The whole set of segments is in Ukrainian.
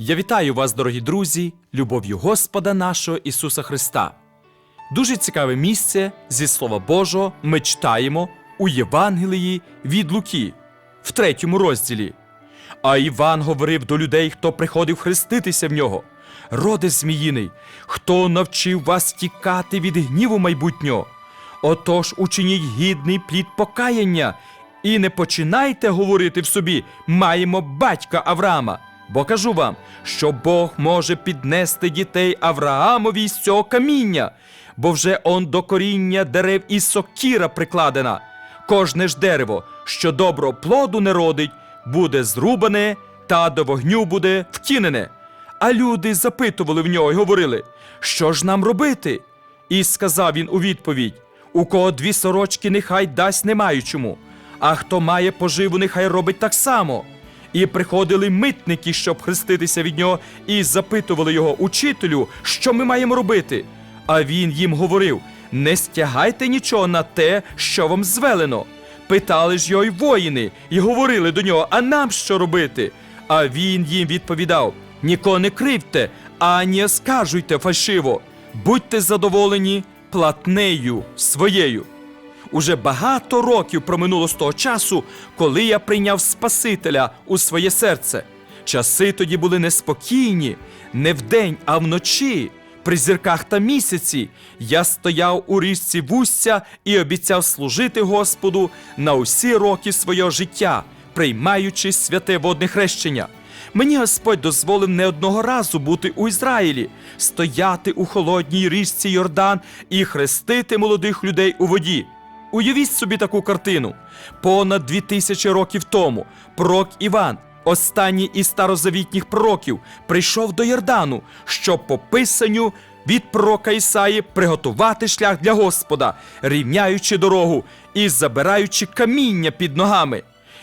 Я вітаю вас, дорогі друзі, любов'ю Господа нашого Ісуса Христа. Дуже цікаве місце зі Слова Божого ми читаємо у Євангелії від Луки в третьому розділі. А Іван говорив до людей, хто приходив хреститися в нього. Роде зміїний, хто навчив вас тікати від гніву майбутнього? Отож учиніть гідний плід покаяння, і не починайте говорити в собі маємо батька Авраама. Бо кажу вам, що Бог може піднести дітей Авраамові з цього каміння, бо вже он до коріння дерев і сокіра прикладена. Кожне ж дерево, що добро плоду не родить, буде зрубане та до вогню буде втінене. А люди запитували в нього й говорили, що ж нам робити? І сказав він у відповідь: у кого дві сорочки, нехай дасть не маючому, а хто має поживу, нехай робить так само. І приходили митники, щоб хреститися від нього, і запитували його, учителю, що ми маємо робити. А він їм говорив: не стягайте нічого на те, що вам звелено. Питали ж його й воїни, і говорили до нього, а нам що робити? А він їм відповідав: нікого не кривте, ані оскаржуйте фальшиво, будьте задоволені платнею своєю. Уже багато років проминуло з того часу, коли я прийняв Спасителя у своє серце. Часи тоді були неспокійні, не вдень, а вночі. При зірках та місяці я стояв у річці вустя і обіцяв служити Господу на усі роки свого життя, приймаючи святе водне хрещення. Мені Господь дозволив не одного разу бути у Ізраїлі, стояти у холодній річці Йордан і хрестити молодих людей у воді. Уявіть собі таку картину. Понад дві тисячі років тому пророк Іван, останній із старозавітніх пророків, прийшов до Йордану, щоб по писанню від пророка Ісаї приготувати шлях для Господа, рівняючи дорогу і забираючи каміння під ногами.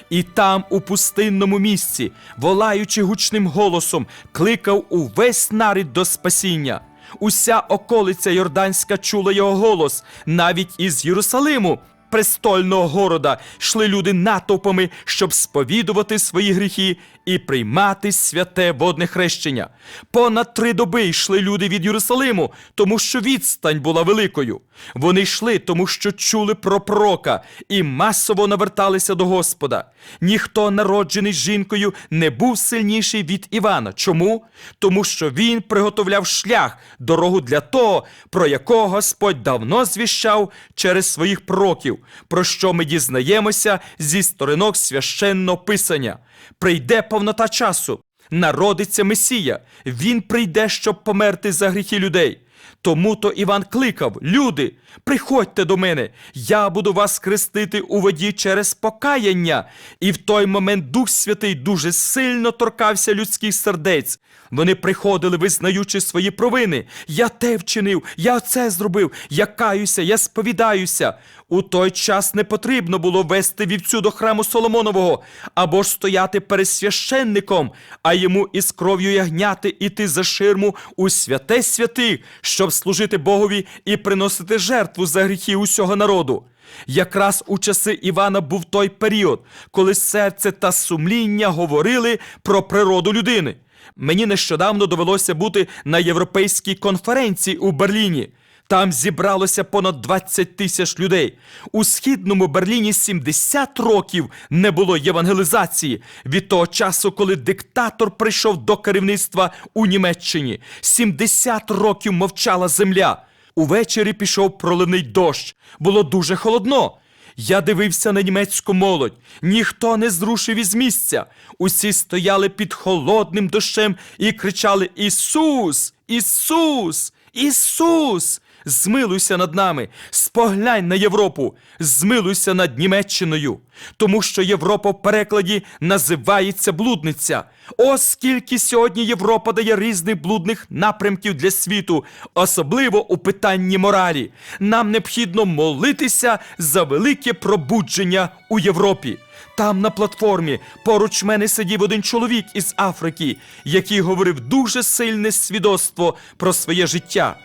І там, у пустинному місці, волаючи гучним голосом, кликав увесь нарід до спасіння. Уся околиця Йорданська чула його голос, навіть із Єрусалиму, престольного города, йшли люди натовпами, щоб сповідувати свої гріхи і приймати святе водне хрещення. Понад три доби йшли люди від Єрусалиму, тому що відстань була великою. Вони йшли, тому що чули про пророка і масово наверталися до Господа. Ніхто, народжений жінкою, не був сильніший від Івана. Чому? Тому що він приготовляв шлях, дорогу для того, про якого Господь давно звіщав через своїх пророків, про що ми дізнаємося зі сторінок священного писання. Прийде повнота часу, народиться Месія, він прийде, щоб померти за гріхи людей. Тому то Іван кликав: Люди, приходьте до мене, я буду вас хрестити у воді через покаяння. І в той момент Дух Святий дуже сильно торкався людських сердець. Вони приходили, визнаючи свої провини. Я те вчинив, я оце зробив, я каюся, я сповідаюся. У той час не потрібно було вести вівцю до храму Соломонового або ж стояти перед священником, а йому із кров'ю ягняти іти за ширму у святе святих, щоб служити Богові і приносити жертву за гріхи усього народу. Якраз у часи Івана був той період, коли серце та сумління говорили про природу людини. Мені нещодавно довелося бути на європейській конференції у Берліні. Там зібралося понад 20 тисяч людей. У східному Берліні 70 років не було євангелізації від того часу, коли диктатор прийшов до керівництва у Німеччині. 70 років мовчала земля. Увечері пішов проливний дощ. Було дуже холодно. Я дивився на німецьку молодь. Ніхто не зрушив із місця. Усі стояли під холодним дощем і кричали: Ісус! Ісус! Ісус! Змилуйся над нами, споглянь на Європу, змилуйся над Німеччиною, тому що Європа в перекладі називається блудниця. О, скільки сьогодні Європа дає різних блудних напрямків для світу, особливо у питанні моралі. Нам необхідно молитися за велике пробудження у Європі. Там на платформі поруч мене сидів один чоловік із Африки, який говорив дуже сильне свідоцтво про своє життя.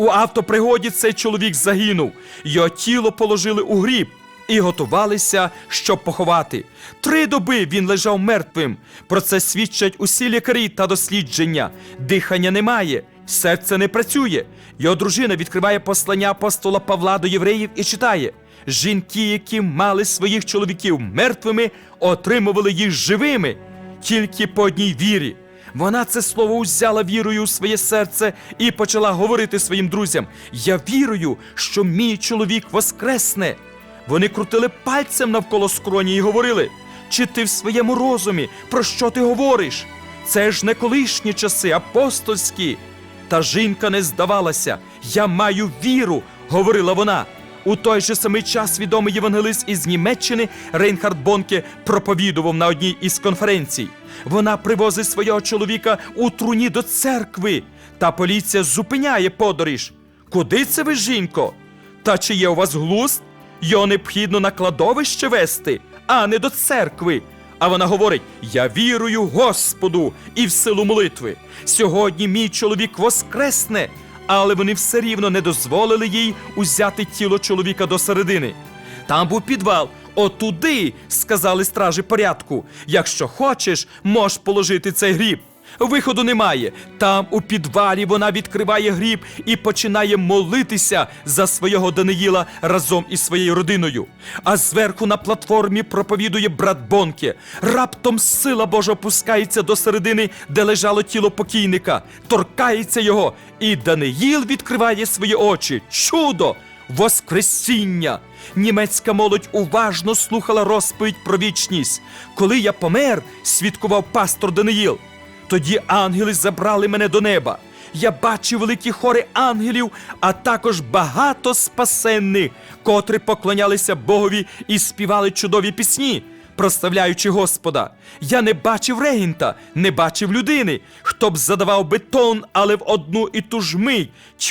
У автопригоді цей чоловік загинув, його тіло положили у гріб. і готувалися, щоб поховати. Три доби він лежав мертвим. Про це свідчать усі лікарі та дослідження. Дихання немає, серце не працює. Його дружина відкриває послання апостола Павла до євреїв і читає: жінки, які мали своїх чоловіків мертвими, отримували їх живими тільки по одній вірі. Вона це слово узяла вірою у своє серце і почала говорити своїм друзям: Я вірую, що мій чоловік воскресне. Вони крутили пальцем навколо скроні і говорили: Чи ти в своєму розумі, про що ти говориш? Це ж не колишні часи, апостольські. Та жінка не здавалася. Я маю віру, говорила вона. У той же самий час відомий євангелист із Німеччини Рейнхард Бонке проповідував на одній із конференцій. Вона привозить свого чоловіка у труні до церкви, та поліція зупиняє подорож. Куди це ви, жінко? Та чи є у вас глузд? Його необхідно на кладовище вести, а не до церкви. А вона говорить: Я вірую Господу і в силу молитви. Сьогодні мій чоловік воскресне, але вони все рівно не дозволили їй узяти тіло чоловіка до середини. Там був підвал. Отуди, сказали стражі порядку. Якщо хочеш, можеш положити цей гріб. Виходу немає. Там у підвалі вона відкриває гріб і починає молитися за свого Даниїла разом із своєю родиною. А зверху на платформі проповідує брат Бонке. Раптом сила Божа опускається до середини, де лежало тіло покійника, торкається його, і Даниїл відкриває свої очі. Чудо! Воскресіння! Німецька молодь уважно слухала розповідь про вічність. Коли я помер, свідкував пастор Даниїл. Тоді ангели забрали мене до неба. Я бачив великі хори ангелів, а також багато спасенних, котрі поклонялися Богові і співали чудові пісні, прославляючи Господа. Я не бачив регінта, не бачив людини, хто б задавав бетон, але в одну і ту ж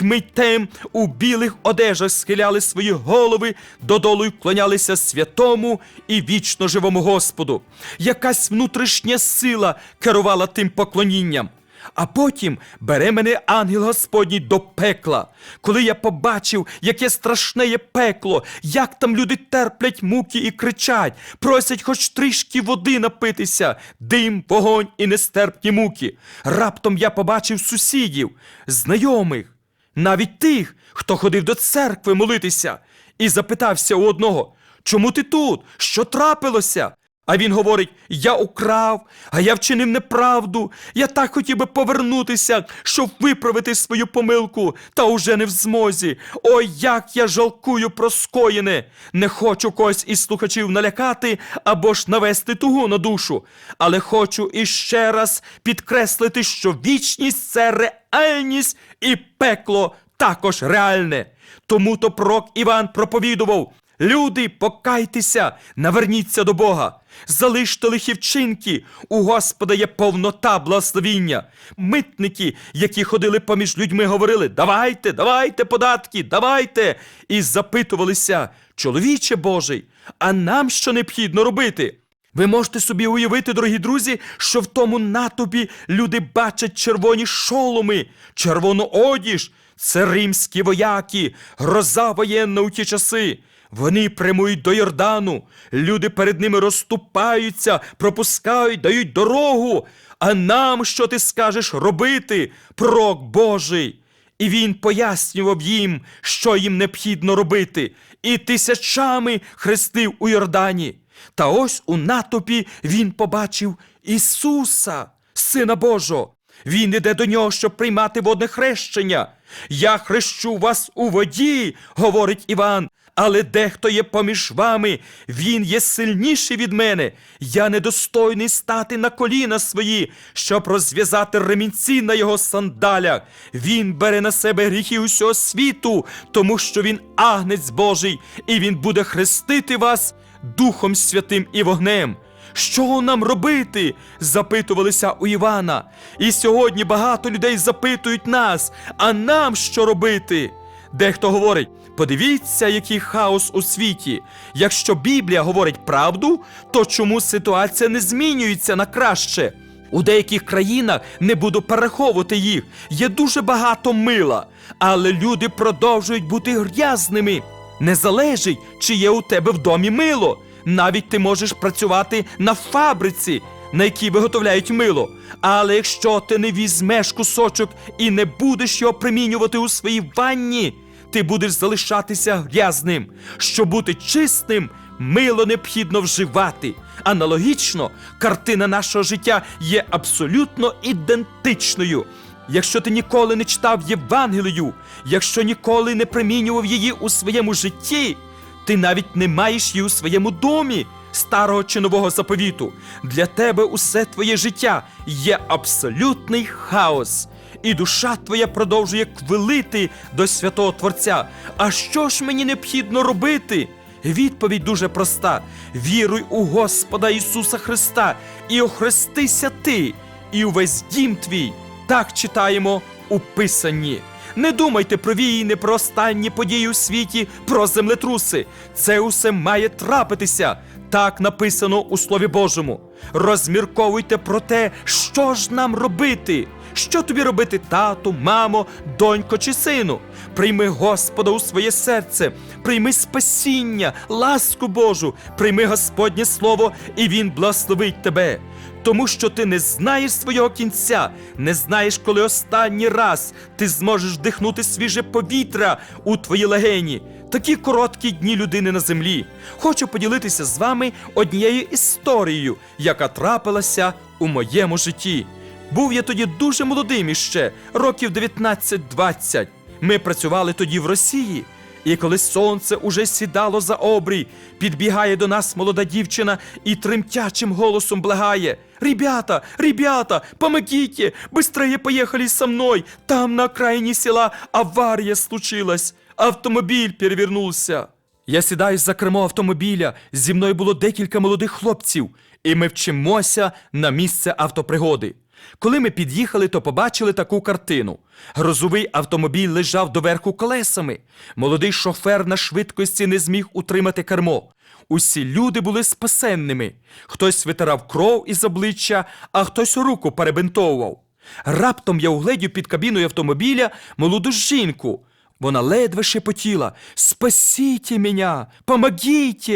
мить тем у білих одежах схиляли свої голови додолу й вклонялися святому і вічно живому Господу. Якась внутрішня сила керувала тим поклонінням. А потім бере мене ангел Господній до пекла. Коли я побачив, яке страшне є пекло, як там люди терплять муки і кричать, просять хоч трішки води напитися, дим, вогонь і нестерпні муки. Раптом я побачив сусідів, знайомих, навіть тих, хто ходив до церкви молитися, і запитався у одного: Чому ти тут? Що трапилося? А він говорить: Я украв, а я вчинив неправду. Я так хотів би повернутися, щоб виправити свою помилку, та уже не в змозі. Ой, як я жалкую про скоєне. Не хочу когось із слухачів налякати або ж навести тугу на душу. Але хочу іще раз підкреслити, що вічність це реальність і пекло також реальне. Тому то пророк Іван проповідував. Люди, покайтеся, наверніться до Бога, залиште лихі вчинки, у Господа є повнота благословіння. Митники, які ходили поміж людьми, говорили: Давайте, давайте податки, давайте. І запитувалися, чоловіче Божий, а нам що необхідно робити? Ви можете собі уявити, дорогі друзі, що в тому натовпі люди бачать червоні шоломи, червону одіж. Це римські вояки, гроза воєнна у ті часи. Вони прямують до Йордану, люди перед ними розступаються, пропускають, дають дорогу. А нам, що ти скажеш робити, пророк Божий? І він пояснював їм, що їм необхідно робити, і тисячами хрестив у Йордані. Та ось у натопі він побачив Ісуса, Сина Божого. Він іде до нього, щоб приймати водне хрещення. Я хрещу вас у воді, говорить Іван, але дехто є поміж вами, він є сильніший від мене. Я недостойний стати на коліна свої, щоб розв'язати ремінці на його сандалях. Він бере на себе гріхи усього світу, тому що він агнець Божий, і він буде хрестити вас Духом Святим і вогнем. Що нам робити? запитувалися у Івана. І сьогодні багато людей запитують нас, а нам що робити? Дехто говорить: подивіться, який хаос у світі. Якщо Біблія говорить правду, то чому ситуація не змінюється на краще? У деяких країнах не буду переховувати їх. Є дуже багато мила, але люди продовжують бути грязними. Не залежить, чи є у тебе в домі мило. Навіть ти можеш працювати на фабриці, на якій виготовляють мило. Але якщо ти не візьмеш кусочок і не будеш його примінювати у своїй ванні, ти будеш залишатися грязним. Щоб бути чистим, мило необхідно вживати. Аналогічно, картина нашого життя є абсолютно ідентичною. Якщо ти ніколи не читав Євангелію, якщо ніколи не примінював її у своєму житті, ти навіть не маєш її у своєму домі старого чи нового заповіту. Для тебе усе твоє життя є абсолютний хаос, і душа твоя продовжує квилити до святого Творця. А що ж мені необхідно робити? Відповідь дуже проста: віруй у Господа Ісуса Христа і охрестися ти, і увесь дім твій. Так читаємо у Писанні. Не думайте про війни, про останні події у світі, про землетруси. Це усе має трапитися. Так написано у Слові Божому. Розмірковуйте про те, що ж нам робити. Що тобі робити, тату, мамо, донько чи сину? Прийми Господа у своє серце, прийми спасіння, ласку Божу, прийми Господнє Слово, і Він благословить тебе. Тому що ти не знаєш свого кінця, не знаєш, коли останній раз ти зможеш вдихнути свіже повітря у твої легені. Такі короткі дні людини на землі. Хочу поділитися з вами однією історією, яка трапилася у моєму житті. Був я тоді дуже молодим іще, років 19-20. Ми працювали тоді в Росії. І коли сонце уже сідало за обрій, підбігає до нас молода дівчина і тремтячим голосом благає: Ребята, ребята, помогите! Быстрее поехали со мной! Там на окраїні села аварія случилась, автомобіль перевернувся. Я сідаю за кермо автомобіля. Зі мною було декілька молодих хлопців, і ми вчимося на місце автопригоди. Коли ми під'їхали, то побачили таку картину. Грозовий автомобіль лежав доверху колесами. Молодий шофер на швидкості не зміг утримати кермо. Усі люди були спасенними. Хтось витирав кров із обличчя, а хтось руку перебинтовував. Раптом я угледів під кабіною автомобіля молоду жінку. Вона ледве шепотіла «Спасіть мене! Помогіть!»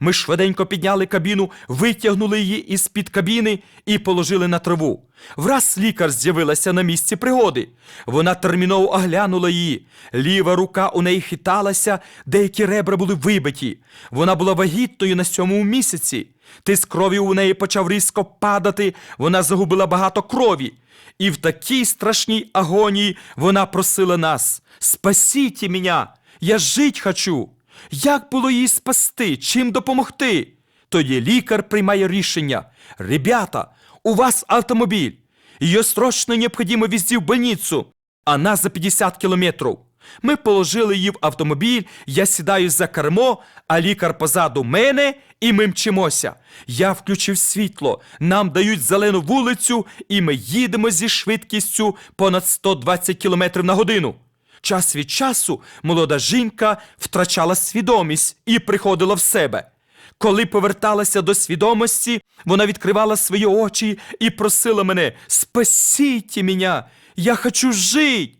Ми швиденько підняли кабіну, витягнули її із-під кабіни і положили на траву. Враз лікар з'явилася на місці пригоди. Вона терміново оглянула її. Ліва рука у неї хиталася, деякі ребра були вибиті. Вона була вагітною на сьомому місяці. Тиск крові у неї почав різко падати, вона загубила багато крові. І в такій страшній агонії вона просила нас: Спасіть мене! Я жить хочу! Як було її спасти? Чим допомогти? Тоді лікар приймає рішення: Ребята, у вас автомобіль. Ее срочно необходимо везти в больницу. Она за 50 кілометрів. Ми положили її в автомобіль, я сідаю за кермо, а лікар позаду мене, і ми мчимося. Я включив світло, нам дають зелену вулицю, і ми їдемо зі швидкістю понад 120 км на годину. Час від часу молода жінка втрачала свідомість і приходила в себе. Коли поверталася до свідомості, вона відкривала свої очі і просила мене «Спасіть мене! Я хочу жити!»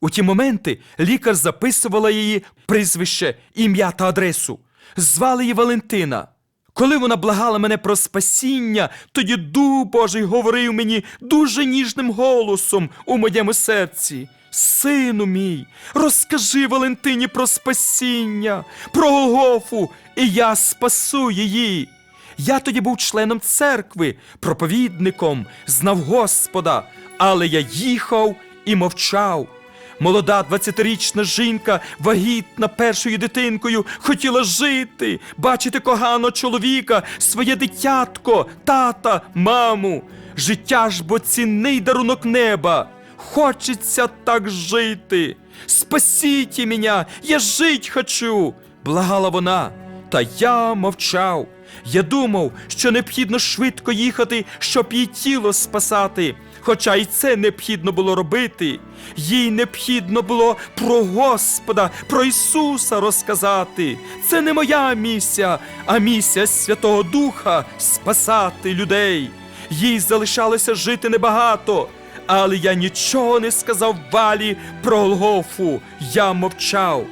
У ті моменти лікар записувала її прізвище, ім'я та адресу. Звали її Валентина. Коли вона благала мене про спасіння, тоді Дух Божий говорив мені дуже ніжним голосом у моєму серці. Сину мій, розкажи Валентині про спасіння, про Голгофу, і я спасу її. Я тоді був членом церкви, проповідником, знав Господа, але я їхав і мовчав. Молода 20-річна жінка, вагітна першою дитинкою, хотіла жити, бачити коганого чоловіка, своє дитятко, тата, маму. Життя ж бо цінний дарунок неба. Хочеться так жити. Спасіть мене, я жить хочу, благала вона. Та я мовчав. Я думав, що необхідно швидко їхати, щоб її тіло спасати. Хоча й це необхідно було робити. Їй необхідно було про Господа, про Ісуса розказати. Це не моя місія, а місія Святого Духа спасати людей. Їй залишалося жити небагато. Але я нічого не сказав Валі про Голгофу. Я мовчав.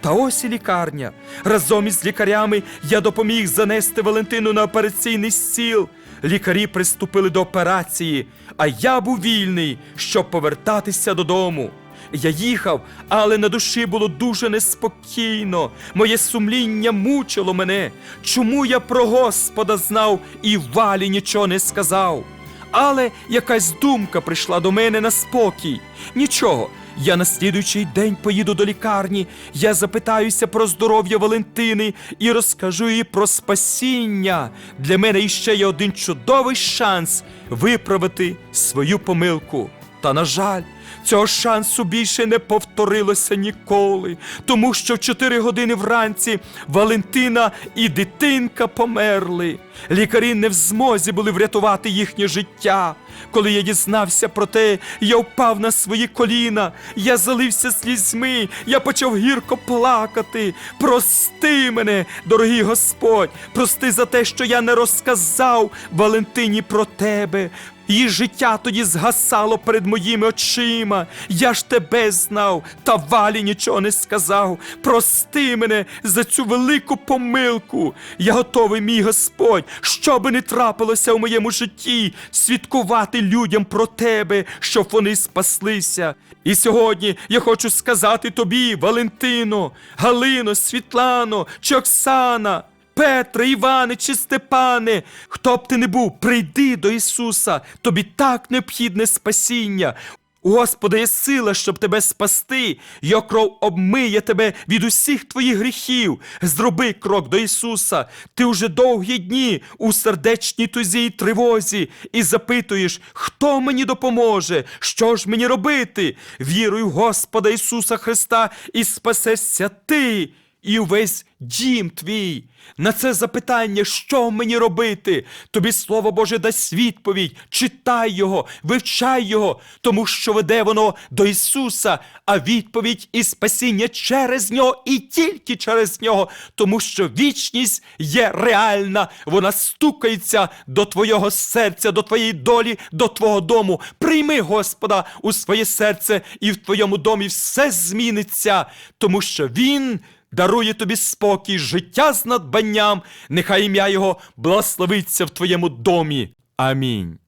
Та ось і лікарня. Разом із лікарями я допоміг занести Валентину на операційний стіл. Лікарі приступили до операції, а я був вільний, щоб повертатися додому. Я їхав, але на душі було дуже неспокійно. Моє сумління мучило мене. Чому я про Господа знав і валі нічого не сказав? Але якась думка прийшла до мене на спокій. Нічого, я на слідуючий день поїду до лікарні, я запитаюся про здоров'я Валентини і розкажу їй про спасіння. Для мене іще є один чудовий шанс виправити свою помилку. Та, на жаль, цього шансу більше не повторилося ніколи, тому що в 4 години вранці Валентина і дитинка померли. Лікарі не в змозі були врятувати їхнє життя. Коли я дізнався про те, я впав на свої коліна, я залився слізьми, я почав гірко плакати. Прости мене, дорогий Господь, прости за те, що я не розказав Валентині про тебе. Її життя тоді згасало перед моїми очима. Я ж тебе знав, та валі нічого не сказав. Прости мене за цю велику помилку. Я готовий, мій Господь, що би не трапилося у моєму житті, свідкувати людям про тебе, щоб вони спаслися. І сьогодні я хочу сказати тобі, Валентино, Галино, Світлано чи Оксана. Петре, Іване чи Степане, хто б ти не був, прийди до Ісуса, тобі так необхідне спасіння. У Господа є сила, щоб тебе спасти, Його кров обмиє тебе від усіх твоїх гріхів. Зроби крок до Ісуса. Ти уже довгі дні у сердечній тузі й тривозі, і запитуєш, хто мені допоможе, що ж мені робити? Віруй в Господа Ісуса Христа, і спасешся ти і увесь дім твій. На це запитання, що мені робити? Тобі Слово Боже дасть відповідь. Читай його, вивчай його, тому що веде воно до Ісуса, а відповідь і спасіння через нього і тільки через нього, тому що вічність є реальна, вона стукається до твого серця, до твоєї долі, до твого дому. Прийми Господа у своє серце, і в твоєму домі все зміниться, тому що Він дарує тобі спокій, життя з надбанням, нехай ім'я Його благословиться в твоєму домі. Амінь.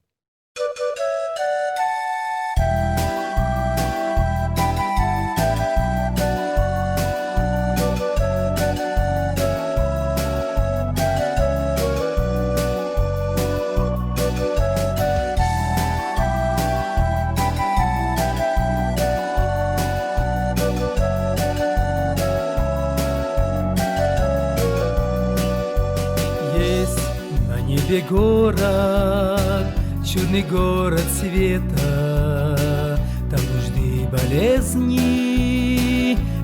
На небе город, чудный город света. Там нужды и болезни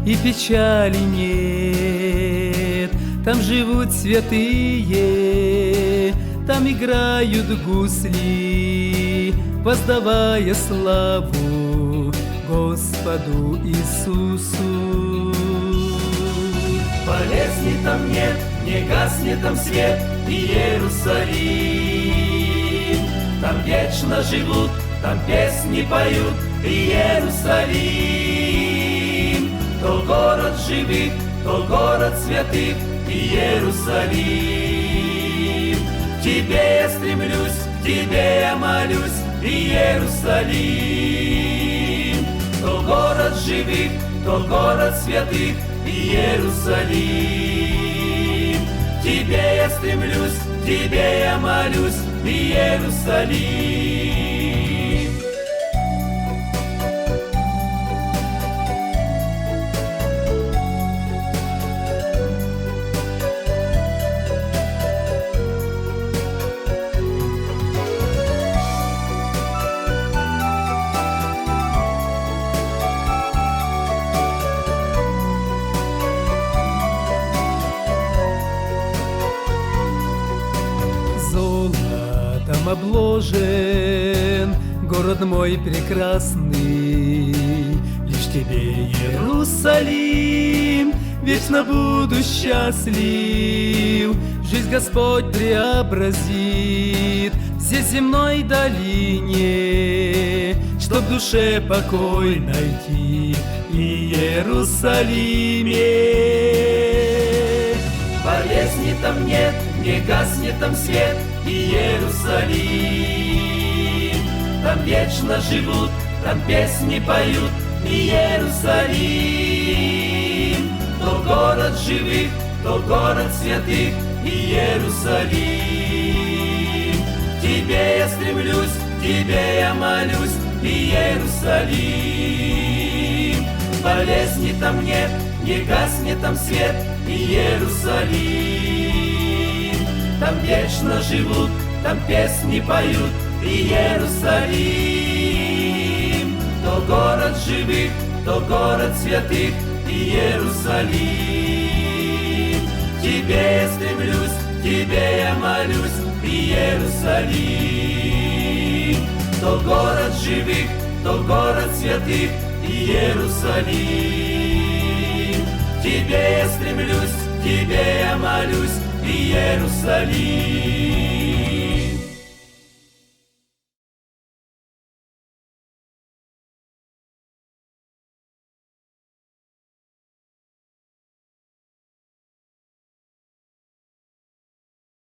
и печали нет. Там живут святые, там играют гусли, воздавая славу Господу Иисусу. Болезни там нет, не гаснет там свет, Иерусалим. Там вечно живут, там песни поют, Иерусалим. То город живых, то город святых, Иерусалим. К тебе я стремлюсь, к тебе я молюсь, Иерусалим. То город живых, то город святых, Иерусалим. Тебе я стремлюсь, тебе я молюсь, Иерусалим. Город мой прекрасный. Лишь тебе, Иерусалим, вечно буду счастлив. Жизнь Господь преобразит в всей земной долине, Чтоб душе покой найти в Иерусалиме. Болезни там нет, не гаснет там свет, Иерусалим. Там вечно живут, там песни поют, Иерусалим. То город живых, то город святых, Иерусалим. К Тебе я стремлюсь, Тебе я молюсь, Иерусалим. Болезни там нет, не гаснет там свет, Иерусалим. Там вечно живут, там песни поют, Иерусалим. То город живых, то город святых, Иерусалим. Тебе я стремлюсь, Тебе я молюсь, Иерусалим. То город живых, то город святых, Иерусалим. Тебе я стремлюсь, Тебе я молюсь, Иерусалим.